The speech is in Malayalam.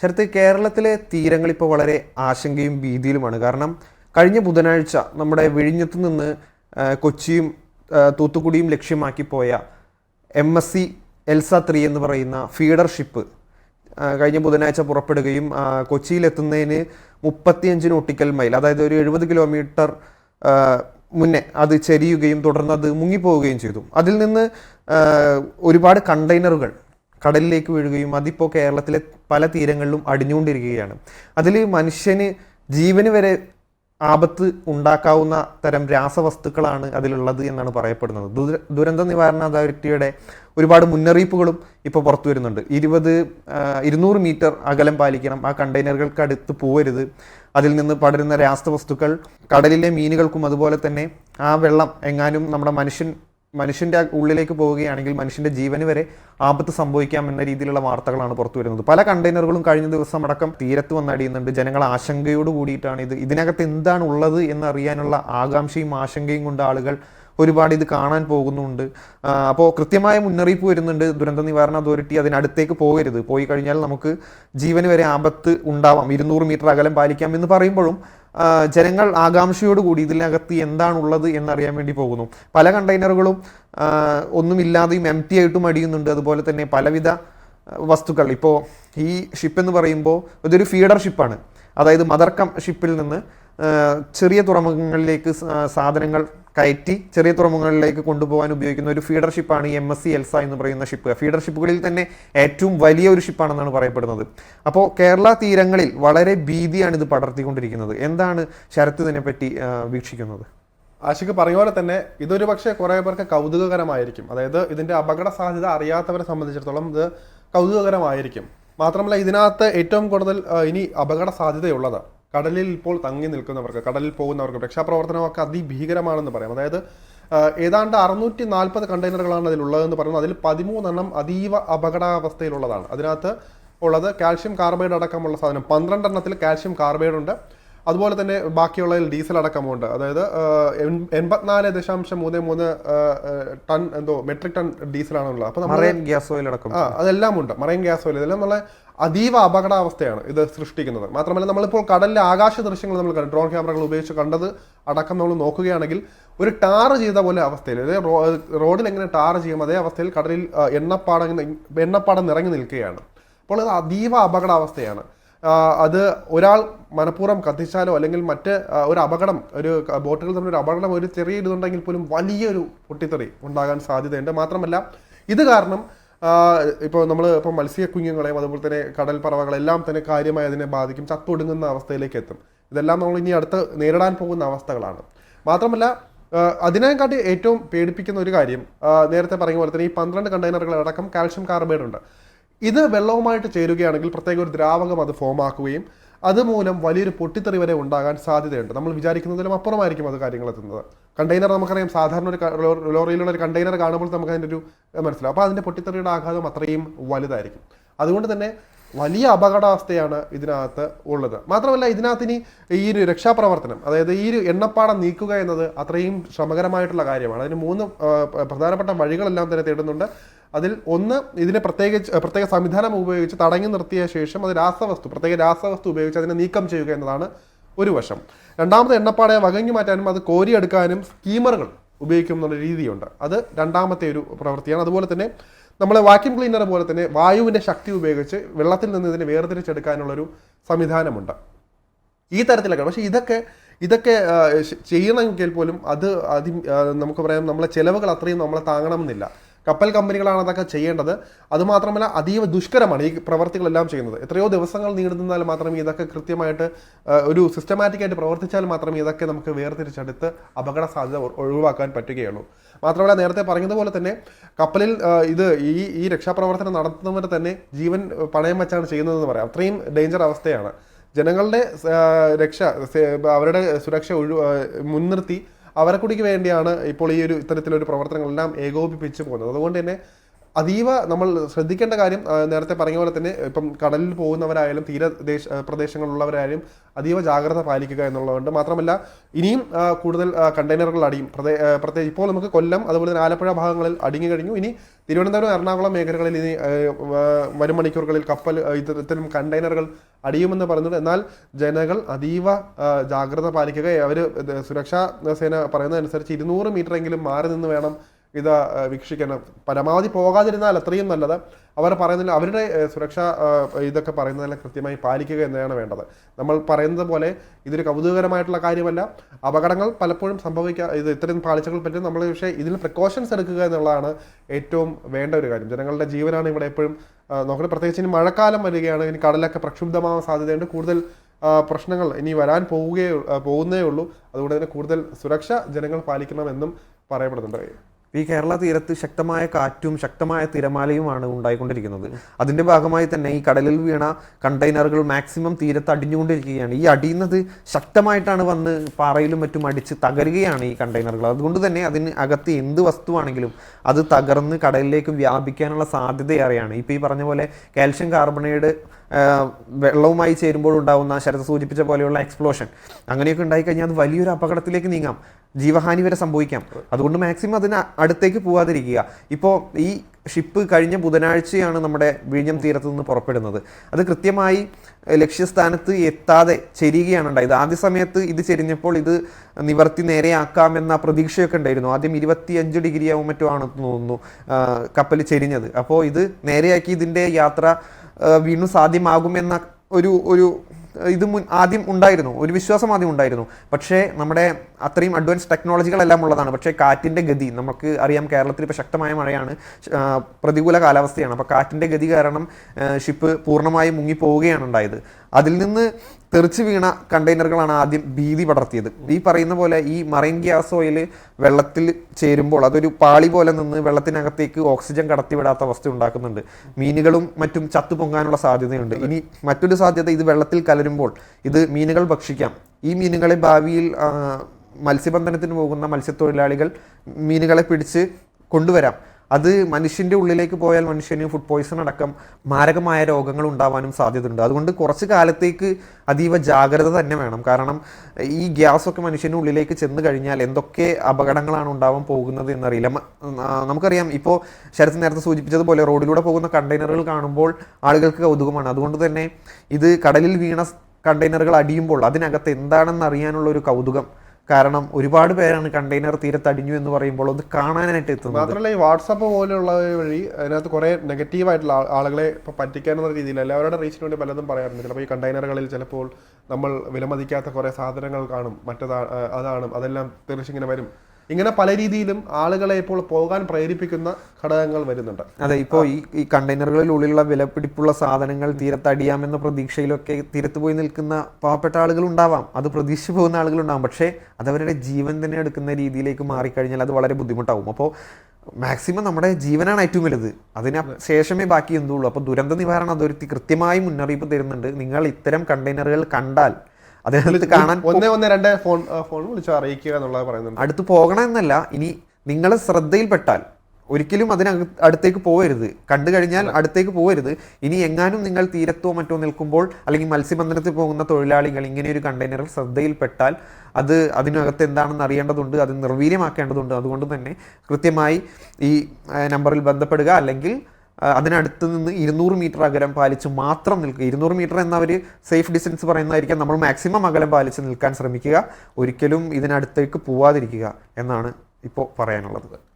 ശരത്ത് കേരളത്തിലെ തീരങ്ങൾ ഇപ്പോൾ വളരെ ആശങ്കയും ഭീതിയിലുമാണ് കാരണം കഴിഞ്ഞ ബുധനാഴ്ച നമ്മുടെ വിഴിഞ്ഞത്ത് നിന്ന് കൊച്ചിയും തൂത്തുക്കുടിയും ലക്ഷ്യമാക്കി പോയ M S C Elsa three എന്ന് പറയുന്ന ഫീഡർ ഷിപ്പ് കഴിഞ്ഞ ബുധനാഴ്ച പുറപ്പെടുകയും കൊച്ചിയിലെത്തുന്നതിന് മുപ്പത്തിയഞ്ച് നോട്ടിക്കൽ മൈൽ അതായത് ഒരു എഴുപത് കിലോമീറ്റർ മുന്നേ അത് ചെരിയുകയും തുടർന്ന് അത് മുങ്ങിപ്പോവുകയും ചെയ്തു. അതിൽ നിന്ന് ഒരുപാട് കണ്ടെയ്നറുകൾ കടലിലേക്ക് വീഴുകയും അതിപ്പോൾ കേരളത്തിലെ പല തീരങ്ങളിലും അടിഞ്ഞുകൊണ്ടിരിക്കുകയാണ്. അതിൽ മനുഷ്യന് ജീവന് വരെ ആപത്ത് ഉണ്ടാക്കാവുന്ന തരം രാസവസ്തുക്കളാണ് അതിലുള്ളത് എന്നാണ് പറയപ്പെടുന്നത്. ദുര- ദുരന്ത നിവാരണ അതോറിറ്റിയുടെ ഒരുപാട് മുന്നറിയിപ്പുകളും ഇപ്പോൾ പുറത്തു വരുന്നുണ്ട്. ഇരുപത് ഇരുന്നൂറ് മീറ്റർ അകലം പാലിക്കണം. ആ കണ്ടെയ്നറുകൾക്ക് അടുത്ത് പോവരുത്. അതിൽ നിന്ന് പടരുന്ന രാസവസ്തുക്കൾ കടലിലെ മീനുകൾക്കും അതുപോലെ തന്നെ ആ വെള്ളം എങ്ങാനും നമ്മുടെ മനുഷ്യൻ മനുഷ്യന്റെ ഉള്ളിലേക്ക് പോവുകയാണെങ്കിൽ മനുഷ്യന്റെ ജീവന് വരെ ആപത്ത് സംഭവിക്കാം എന്ന രീതിയിലുള്ള വാർത്തകളാണ് പുറത്തു വരുന്നത്. പല കണ്ടെയ്നറുകളും കഴിഞ്ഞ ദിവസം അടക്കം തീരത്ത് വന്നടിയുന്നുണ്ട് ജനങ്ങൾ ആശങ്കയോട് കൂടിയിട്ടാണ് ഇത്. ഇതിനകത്ത് എന്താണ് ഉള്ളത് എന്നറിയാനുള്ള ആകാംക്ഷയും ആശങ്കയും കൊണ്ട് ആളുകൾ ഒരുപാട് ഇത് കാണാൻ പോകുന്നുണ്ട്. അപ്പോൾ കൃത്യമായ മുന്നറിയിപ്പ് വരുന്നുണ്ട്. ദുരന്ത നിവാരണ അതോറിറ്റി അതിനടുത്തേക്ക് പോകരുത്. പോയി കഴിഞ്ഞാൽ നമുക്ക് ജീവന് വരെ ആപത്ത് ഉണ്ടാവാം. ഇരുന്നൂറ് മീറ്റർ അകലം പാലിക്കാം എന്ന് പറയുമ്പോഴും ജനങ്ങൾ ആകാംക്ഷയോട് കൂടി ഇതിനകത്ത് എന്താണുള്ളത് എന്നറിയാൻ വേണ്ടി പോകുന്നു. പല കണ്ടെയ്നറുകളും ഒന്നുമില്ലാതെയും എം ടി ആയിട്ടും അടിയുന്നുണ്ട്. അതുപോലെ തന്നെ പലവിധ വസ്തുക്കൾ. ഇപ്പോൾ ഈ ഷിപ്പ് എന്ന് പറയുമ്പോൾ ഇതൊരു ഫീഡർ ഷിപ്പാണ് അതായത് മദർ കം ഷിപ്പിൽ നിന്ന് ചെറിയ തുറമുഖങ്ങളിലേക്ക് സാധനങ്ങൾ കയറ്റി ചെറിയ തുറമുഖങ്ങളിലേക്ക് കൊണ്ടുപോകാൻ ഉപയോഗിക്കുന്ന ഒരു ഫീഡർ ഷിപ്പാണ് ഈ എം എസ് സി എൽസ എന്ന് പറയുന്ന ഷിപ്പ് ഫീഡർ ഷിപ്പുകളിൽ തന്നെ ഏറ്റവും വലിയ ഒരു ഷിപ്പാണെന്നാണ് പറയപ്പെടുന്നത്. അപ്പോൾ കേരള തീരങ്ങളിൽ വളരെ ഭീതിയാണ് ഇത് പടർത്തിക്കൊണ്ടിരിക്കുന്നത്. എന്താണ് ശരത്ത് ഇതിനെപ്പറ്റി വീക്ഷിക്കുന്നത്? ആശിക്ക് പറഞ്ഞ പോലെ തന്നെ ഇതൊരു പക്ഷേ കുറെ പേർക്ക് കൗതുകകരമായിരിക്കും. അതായത് ഇതിന്റെ അപകട സാധ്യത അറിയാത്തവരെ സംബന്ധിച്ചിടത്തോളം ഇത് കൗതുകകരമായിരിക്കും. മാത്രമല്ല ഇതിനകത്ത് ഏറ്റവും കൂടുതൽ ഇനി അപകട സാധ്യതയുള്ളത് കടലിൽ ഇപ്പോൾ തങ്ങി നിൽക്കുന്നവർക്ക് കടലിൽ പോകുന്നവർക്ക് രക്ഷാപ്രവർത്തനമൊക്കെ അതിഭീകരമാണെന്ന് പറയാം. അതായത് ഏതാണ്ട് അറുന്നൂറ്റി നാൽപ്പത് കണ്ടെയ്നറുകളാണ് അതിലുള്ളതെന്ന് പറയുന്നത്. അതിൽ പതിമൂന്നെണ്ണം അതീവ അപകടാവസ്ഥയിലുള്ളതാണ്. അതിനകത്ത് ഉള്ളത് കാൽഷ്യം കാർബൈഡ് അടക്കമുള്ള സാധനം. പന്ത്രണ്ടെണ്ണത്തിൽ കാൽഷ്യം കാർബൈഡ് ഉണ്ട്. അതുപോലെ തന്നെ ബാക്കിയുള്ളതിൽ ഡീസൽ അടക്കമുണ്ട്. അതായത് എൺപത്തിനാല് ദശാംശം മൂന്ന് മൂന്ന് ടൺ എന്തോ മെട്രിക് ടൺ ഡീസലാണ് ഉള്ളത് അപ്പോൾ മറൈൻ ഗ്യാസ് ഓയിൽ അടക്കം. ആ അതെല്ലാം ഉണ്ട്. Marine gas oil. ഇതെല്ലാം നമ്മളെ അതീവ അപകടാവസ്ഥയാണ് ഇത് സൃഷ്ടിക്കുന്നത്. മാത്രമല്ല നമ്മളിപ്പോൾ കടലിലെ ആകാശ ദൃശ്യങ്ങൾ നമ്മൾ കണ്ടു. ഡ്രോൺ ക്യാമറകൾ ഉപയോഗിച്ച് കണ്ടത് അടക്കം നമ്മൾ നോക്കുകയാണെങ്കിൽ ഒരു ടാർ ചെയ്ത പോലെ അവസ്ഥയിൽ അതായത് റോഡിൽ എങ്ങനെ ടാർ ചെയ്യും അതേ അവസ്ഥയിൽ കടലിൽ എണ്ണപ്പാടം എണ്ണപ്പാടം നിറഞ്ഞു നിൽക്കുകയാണ്. അപ്പോൾ ഇത് അതീവ അപകടാവസ്ഥയാണ്. അത് ഒരാൾ മനഃപൂർവം കത്തിച്ചാലോ അല്ലെങ്കിൽ മറ്റ് ഒരു അപകടം ഒരു ബോട്ടുകൾ തമ്മിൽ ഒരു അപകടം ഒരു ചെറിയ ഇതുണ്ടെങ്കിൽ പോലും വലിയൊരു പൊട്ടിത്തെറി ഉണ്ടാകാൻ സാധ്യതയുണ്ട്. മാത്രമല്ല ഇത് കാരണം ഇപ്പോൾ നമ്മൾ ഇപ്പോൾ മത്സ്യക്കുഞ്ഞുങ്ങളെയും അതുപോലെ തന്നെ കടൽ പറവകളെല്ലാം തന്നെ കാര്യമായി അതിനെ ബാധിക്കും ചത്തൊടുങ്ങുന്ന അവസ്ഥയിലേക്ക് എത്തും ഇതെല്ലാം നമ്മൾ ഇനി അടുത്ത് നേരിടാൻ പോകുന്ന അവസ്ഥകളാണ്. മാത്രമല്ല അതിനെക്കാട്ടി ഏറ്റവും പേടിപ്പിക്കുന്ന ഒരു കാര്യം നേരത്തെ പറഞ്ഞ പോലെ തന്നെ ഈ പന്ത്രണ്ട് കണ്ടെയ്നറുകൾ അടക്കം കാൽഷ്യം കാർബൈഡ് ഉണ്ട്. ഇത് വെള്ളവുമായിട്ട് ചേരുകയാണെങ്കിൽ പ്രത്യേക ഒരു ദ്രാവകം അത് ഫോം ആക്കുകയും അതുമൂലം വലിയൊരു പൊട്ടിത്തെറി വരെ ഉണ്ടാകാൻ സാധ്യതയുണ്ട്. നമ്മൾ വിചാരിക്കുന്നതിലും അപ്പുറമായിരിക്കും അത് കാര്യങ്ങൾ എത്തുന്നത്. കണ്ടെയ്നർ നമുക്കറിയാം സാധാരണ ഒരു ലോറിയിലുള്ള ഒരു കണ്ടെയ്നർ കാണുമ്പോൾ നമുക്ക് അതിന്റെ ഒരു മനസ്സിലാവും. അപ്പോൾ അതിന്റെ പൊട്ടിത്തെറിയുടെ ആഘാതം അത്രയും വലുതായിരിക്കും. അതുകൊണ്ട് തന്നെ വലിയ അപകടാവസ്ഥയാണ് ഇതിനകത്ത് ഉള്ളത്. മാത്രമല്ല ഇതിനകത്ത് ഇനി ഈ ഒരു രക്ഷാപ്രവർത്തനം അതായത് ഈ ഒരു എണ്ണപ്പാടം നീക്കുക എന്നത് അത്രയും ശ്രമകരമായിട്ടുള്ള കാര്യമാണ്. അതിന് മൂന്ന് പ്രധാനപ്പെട്ട വഴികളെല്ലാം തന്നെ തേടുന്നുണ്ട്. അതിൽ ഒന്ന് ഇതിനെ പ്രത്യേക പ്രത്യേക സംവിധാനം ഉപയോഗിച്ച് തടഞ്ഞു നിർത്തിയ ശേഷം അത് രാസവസ്തു പ്രത്യേക രാസവസ്തു ഉപയോഗിച്ച് അതിനെ നീക്കം ചെയ്യുക എന്നതാണ് ഒരു വശം. രണ്ടാമത് എണ്ണപ്പാടെ വകഞ്ഞു മാറ്റാനും അത് കോരിയെടുക്കാനും സ്കീമറുകൾ ഉപയോഗിക്കും എന്നുള്ള രീതിയുണ്ട്. അത് രണ്ടാമത്തെ ഒരു പ്രവൃത്തിയാണ്. അതുപോലെ തന്നെ നമ്മളെ വാക്യൂം ക്ലീനർ പോലെ തന്നെ വായുവിന്റെ ശക്തി ഉപയോഗിച്ച് വെള്ളത്തിൽ നിന്ന് ഇതിനെ വേർതിരിച്ചെടുക്കാനുള്ളൊരു സംവിധാനമുണ്ട്. ഈ തരത്തിലൊക്കെ പക്ഷേ ഇതൊക്കെ ഇതൊക്കെ ചെയ്യണമെങ്കിൽ പോലും അത് അതി നമുക്ക് പറയാം നമ്മളെ ചിലവുകൾ അത്രയും നമ്മളെ താങ്ങണമെന്നില്ല. കപ്പൽ കമ്പനികളാണ് അതൊക്കെ ചെയ്യേണ്ടത്. അതുമാത്രമല്ല അതീവ ദുഷ്കരമാണ് ഈ പ്രവർത്തികളെല്ലാം ചെയ്യുന്നത്. എത്രയോ ദിവസങ്ങൾ നീണ്ടുനിന്നാൽ മാത്രമേ ഇതൊക്കെ കൃത്യമായിട്ട് ഒരു സിസ്റ്റമാറ്റിക്കായിട്ട് പ്രവർത്തിച്ചാൽ മാത്രമേ ഇതൊക്കെ നമുക്ക് വേർതിരിച്ചെടുത്ത് അപകട സാധ്യത ഒഴിവാക്കാൻ പറ്റുകയുള്ളൂ. മാത്രമല്ല നേരത്തെ പറഞ്ഞതുപോലെ തന്നെ കപ്പലിൽ ഇത് ഈ ഈ രക്ഷാപ്രവർത്തനം നടത്തുന്നവർ തന്നെ ജീവൻ പണയം വെച്ചാണ് ചെയ്യുന്നതെന്ന് പറയാം. അത്രയും ഡേഞ്ചർ അവസ്ഥയാണ്. ജനങ്ങളുടെ രക്ഷ അവരുടെ സുരക്ഷ ഒഴി മുൻനിർത്തി അവരെ കൂടിക്ക് വേണ്ടിയാണ് ഇപ്പോൾ ഈ ഒരു ഇത്തരത്തിലൊരു പ്രവർത്തനങ്ങളെല്ലാം ഏകോപിപ്പിച്ച് പോകുന്നത്. അതുകൊണ്ട് തന്നെ അതീവ നമ്മൾ ശ്രദ്ധിക്കേണ്ട കാര്യം നേരത്തെ പറഞ്ഞ പോലെ തന്നെ ഇപ്പം കടലിൽ പോകുന്നവരായാലും തീരദേശ പ്രദേശങ്ങളിലുള്ളവരായാലും അതീവ ജാഗ്രത പാലിക്കുക എന്നുള്ളതുണ്ട് മാത്രമല്ല ഇനിയും കൂടുതൽ കണ്ടെയ്നറുകൾ അടിയും. പ്രത്യേ- പ്രത്യേകിച്ച് ഇപ്പോൾ നമുക്ക് കൊല്ലം അതുപോലെ തന്നെ ആലപ്പുഴ ഭാഗങ്ങളിൽ അടിഞ്ഞു കഴിഞ്ഞു. ഇനി തിരുവനന്തപുരം എറണാകുളം മേഖലകളിൽ ഇനി വരും മണിക്കൂറുകളിൽ കപ്പൽ ഇത്തരം കണ്ടെയ്നറുകൾ അടിയുമെന്ന് പറയുന്നുണ്ട് എന്നാൽ ജനങ്ങൾ അതീവ ജാഗ്രത പാലിക്കുക അവർ സുരക്ഷാ സേന പറയുന്നതനുസരിച്ച് ഇരുന്നൂറ് മീറ്ററെങ്കിലും മാറി നിന്ന് വേണം ഇത് വീക്ഷിക്കണം. പരമാവധി പോകാതിരുന്നാൽ അത്രയും നല്ലത്. അവർ പറയുന്നില്ല അവരുടെ സുരക്ഷ ഇതൊക്കെ പറയുന്നതെല്ലാം കൃത്യമായി പാലിക്കുക എന്നതാണ് വേണ്ടത്. നമ്മൾ പറയുന്നത് പോലെ ഇതൊരു കൗതുകകരമായിട്ടുള്ള കാര്യമല്ല. അപകടങ്ങൾ പലപ്പോഴും സംഭവിക്കുക ഇത് ഇത്തരം പാളിച്ചകൾ പറ്റും. നമ്മൾ പക്ഷേ ഇതിൽ പ്രിക്കോഷൻസ് എടുക്കുക എന്നുള്ളതാണ് ഏറ്റവും വേണ്ട ഒരു കാര്യം. ജനങ്ങളുടെ ജീവനാണ് ഇവിടെ എപ്പോഴും നോക്കുന്നത് പ്രത്യേകിച്ച് ഇനി മഴക്കാലം വരികയാണ്. ഇനി കടലൊക്കെ പ്രക്ഷുബ്ധമാവാൻ സാധ്യതയുണ്ട്. കൂടുതൽ പ്രശ്നങ്ങൾ ഇനി വരാൻ പോവുകയേ പോകുന്നേ ഉള്ളൂ. അതുകൊണ്ട് തന്നെ കൂടുതൽ സുരക്ഷ ജനങ്ങൾ പാലിക്കണമെന്നും പറയപ്പെടുന്നുണ്ട്. ഈ കേരള തീരത്ത് ശക്തമായ കാറ്റും ശക്തമായ തിരമാലയുമാണ് ഉണ്ടായിക്കൊണ്ടിരിക്കുന്നത്. അതിന്റെ ഭാഗമായി തന്നെ ഈ കടലിൽ വീണ കണ്ടെയ്നറുകൾ മാക്സിമം തീരത്ത് അടിഞ്ഞുകൊണ്ടിരിക്കുകയാണ്. ഈ അടിയുന്നത് ശക്തമായിട്ടാണ് വന്ന് പാറയിലും മറ്റും അടിച്ച് തകരുകയാണ് ഈ കണ്ടെയ്നറുകൾ. അതുകൊണ്ട് തന്നെ അതിന് അകത്ത് എന്ത് വസ്തുവാണെങ്കിലും അത് തകർന്ന് കടലിലേക്ക് വ്യാപിക്കാനുള്ള സാധ്യത ഏറെയാണ് ഇപ്പൊ ഈ പറഞ്ഞ പോലെ കാൽഷ്യം കാർബണേഡ് വെള്ളവുമായി ചേരുമ്പോൾ ഉണ്ടാകുന്ന ശരത് സൂചിപ്പിച്ച പോലെയുള്ള എക്സ്പ്ലോഷൻ അങ്ങനെയൊക്കെ ഉണ്ടായിക്കഴിഞ്ഞാൽ അത് വലിയൊരു അപകടത്തിലേക്ക് നീങ്ങാം. ജീവഹാനി വരെ സംഭവിക്കാം. അതുകൊണ്ട് മാക്സിമം അതിന് അടുത്തേക്ക് പോവാതിരിക്കുക. ഇപ്പോൾ ഈ ഷിപ്പ് കഴിഞ്ഞ ബുധനാഴ്ചയാണ് നമ്മുടെ വിഴിഞ്ഞം തീരത്ത് നിന്ന് പുറപ്പെടുന്നത്. അത് കൃത്യമായി ലക്ഷ്യസ്ഥാനത്ത് എത്താതെ ചെരിയുകയാണ് ഉണ്ടായത്. ആദ്യ സമയത്ത് ഇത് ചെരിഞ്ഞപ്പോൾ ഇത് നിവർത്തി നേരെയാക്കാമെന്ന പ്രതീക്ഷയൊക്കെ ഉണ്ടായിരുന്നു. ആദ്യം ഇരുപത്തിയഞ്ച് ഡിഗ്രിയാവും മറ്റോ ആണെന്ന് തോന്നുന്നു കപ്പൽ ചെരിഞ്ഞത്. അപ്പോൾ ഇത് നേരെയാക്കി ഇതിന്റെ യാത്ര വീണ്ടും സാധ്യമാകുമെന്ന ഒരു ഒരു ഇത് മുൻ ആദ്യം ഉണ്ടായിരുന്നു. ഒരു വിശ്വാസം ആദ്യം ഉണ്ടായിരുന്നു. പക്ഷേ നമ്മുടെ അത്രയും അഡ്വാൻസ് ടെക്നോളജികളെല്ലാം ഉള്ളതാണ്. പക്ഷേ കാറ്റിന്റെ ഗതി നമുക്ക് അറിയാം കേരളത്തിൽ ഇപ്പോൾ ശക്തമായ മഴയാണ്. പ്രതികൂല കാലാവസ്ഥയാണ്. അപ്പോൾ കാറ്റിന്റെ ഗതി കാരണം ഷിപ്പ് പൂർണമായും മുങ്ങിപ്പോവുകയാണ് ഉണ്ടായത്. അതിൽ നിന്ന് തെറിച്ച് വീണ കണ്ടെയ്നറുകളാണ് ആദ്യം ഭീതി പടർത്തിയത്. ഈ പറയുന്ന പോലെ ഈ മറൈൻ ഗ്യാസ് ഓയിൽ വെള്ളത്തിൽ ചേരുമ്പോൾ അതൊരു പാളി പോലെ നിന്ന് വെള്ളത്തിനകത്തേക്ക് ഓക്സിജൻ കടത്തിവിടാത്ത അവസ്ഥ ഉണ്ടാക്കുന്നുണ്ട്. മീനുകളും മറ്റും ചത്തു പൊങ്ങാനുള്ള സാധ്യതയുണ്ട്. ഇനി മറ്റൊരു സാധ്യത ഇത് വെള്ളത്തിൽ കലരുമ്പോൾ ഇത് മീനുകൾ ഭക്ഷിക്കാം. ഈ മീനുകളെ ഭാവിയിൽ മത്സ്യബന്ധനത്തിന് പോകുന്ന മത്സ്യത്തൊഴിലാളികൾ മീനുകളെ പിടിച്ച് കൊണ്ടുവരാം. അത് മനുഷ്യന്റെ ഉള്ളിലേക്ക് പോയാൽ മനുഷ്യന് ഫുഡ് പോയ്സൺ അടക്കം മാരകമായ രോഗങ്ങൾ ഉണ്ടാവാനും സാധ്യതയുണ്ട്. അതുകൊണ്ട് കുറച്ച് കാലത്തേക്ക് അതീവ ജാഗ്രത തന്നെ വേണം. കാരണം ഈ ഗ്യാസ് ഒക്കെ മനുഷ്യന്റെ ഉള്ളിലേക്ക് ചെന്ന് കഴിഞ്ഞാൽ എന്തൊക്കെ അപകടങ്ങളാണ് ഉണ്ടാവാൻ പോകുന്നത് എന്നറിയില്ല. നമുക്കറിയാം. ഇപ്പോൾ ശരത് നേരത്തെ സൂചിപ്പിച്ചതുപോലെ റോഡിലൂടെ പോകുന്ന കണ്ടെയ്നറുകൾ കാണുമ്പോൾ ആളുകൾക്ക് കൗതുകമാണ്. അതുകൊണ്ട് തന്നെ ഇത് കടലിൽ വീണ കണ്ടെയ്നറുകൾ അടിയുമ്പോൾ അതിനകത്ത് എന്താണെന്ന് അറിയാനുള്ള ഒരു കൗതുകം കാരണം ഒരുപാട് പേരാണ് കണ്ടെയ്നർ തീരത്ത് അടിഞ്ഞു എന്ന് പറയുമ്പോൾ ഒന്ന് കാണാനായിട്ട് എത്തുന്നത്. മാത്രമല്ല ഈ വാട്സപ്പ് പോലെയുള്ള വഴി അതിനകത്ത് കുറെ നെഗറ്റീവായിട്ടുള്ള ആളുകളെ ഇപ്പൊ പറ്റിക്കാനുള്ള രീതിയിൽ എല്ലാവരുടെ റീച്ചിന് വേണ്ടി പലതും പറയാറുണ്ട്. ചിലപ്പോൾ ഈ കണ്ടെയ്നറുകളിൽ ചിലപ്പോൾ നമ്മൾ വിലമതിക്കാത്ത കുറെ സാധനങ്ങൾ കാണും മറ്റതാ അതാണ് അതെല്ലാം തിരിച്ചിങ്ങനെ വരും. ഇങ്ങനെ പല രീതിയിലും ആളുകളെ ഇപ്പോൾ പോകാൻ പ്രേരിപ്പിക്കുന്ന ഘടകങ്ങൾ വരുന്നുണ്ട്. അതെ ഇപ്പോൾ ഈ ഈ കണ്ടെയ്നറുകളിലുള്ളിലുള്ള വിലപിടിപ്പുള്ള സാധനങ്ങൾ തീരത്തടിയാമെന്ന പ്രതീക്ഷയിലൊക്കെ തീരത്ത് പോയി നിൽക്കുന്ന പാവപ്പെട്ട ആളുകൾ ഉണ്ടാവാം. അത് പ്രതീക്ഷിച്ച് പോകുന്ന ആളുകൾ ഉണ്ടാവും. പക്ഷേ അതവരുടെ ജീവൻ തന്നെ എടുക്കുന്ന രീതിയിലേക്ക് മാറിക്കഴിഞ്ഞാൽ അത് വളരെ ബുദ്ധിമുട്ടാവും. അപ്പോൾ മാക്സിമം നമ്മുടെ ജീവനാണ് ഏറ്റവും വലുത്. അതിന് ശേഷമേ ബാക്കി എന്തുള്ളൂ. അപ്പോൾ ദുരന്ത നിവാരണ അതോറിറ്റി കൃത്യമായി മുന്നറിയിപ്പ് തരുന്നുണ്ട്. നിങ്ങൾ ഇത്തരം കണ്ടെയ്നറുകൾ കണ്ടാൽ അതിനകത്ത് കാണാൻ ഒന്നേ ഒന്ന് രണ്ട് ഫോൺ ഫോൺ വിളിച്ച് അറിയിക്കുക എന്നുള്ളത് പറയുന്നുണ്ട്. അടുത്ത് പോകണമെന്നല്ല. ഇനി നിങ്ങളെ ശ്രദ്ധയിൽപ്പെട്ടാൽ ഒരിക്കലും അതിന് അടുത്തേക്ക് പോകരുത് കണ്ടു കഴിഞ്ഞാൽ അടുത്തേക്ക് പോകരുത് ഇനി എങ്ങാനും നിങ്ങൾ തീരത്തോ മറ്റോ നിൽക്കുമ്പോൾ അല്ലെങ്കിൽ മത്സ്യബന്ധനത്തിൽ പോകുന്ന തൊഴിലാളികൾ ഇങ്ങനെ ഒരു കണ്ടെയ്നറിൽ ശ്രദ്ധയിൽപ്പെട്ടാൽ അത് അതിനകത്ത് എന്താണെന്ന് അറിയേണ്ടതുണ്ട് അത് നിർവീര്യമാക്കേണ്ടതുണ്ട്. അതുകൊണ്ട് തന്നെ കൃത്യമായി ഈ നമ്പറിൽ ബന്ധപ്പെടുക അല്ലെങ്കിൽ അതിനടുത്ത് നിന്ന് ഇരുന്നൂറ് മീറ്റർ അകലം പാലിച്ച് മാത്രം നിൽക്കുക. ഇരുന്നൂറ് മീറ്റർ എന്നവർ സേഫ് ഡിസ്റ്റൻസ് പറയുന്നതായിരിക്കാം നമ്മൾ മാക്സിമം അകലം പാലിച്ച് നിൽക്കാൻ ശ്രമിക്കുക. ഒരിക്കലും ഇതിനടുത്തേക്ക് പോവാതിരിക്കുക എന്നാണ് ഇപ്പോൾ പറയാനുള്ളത്.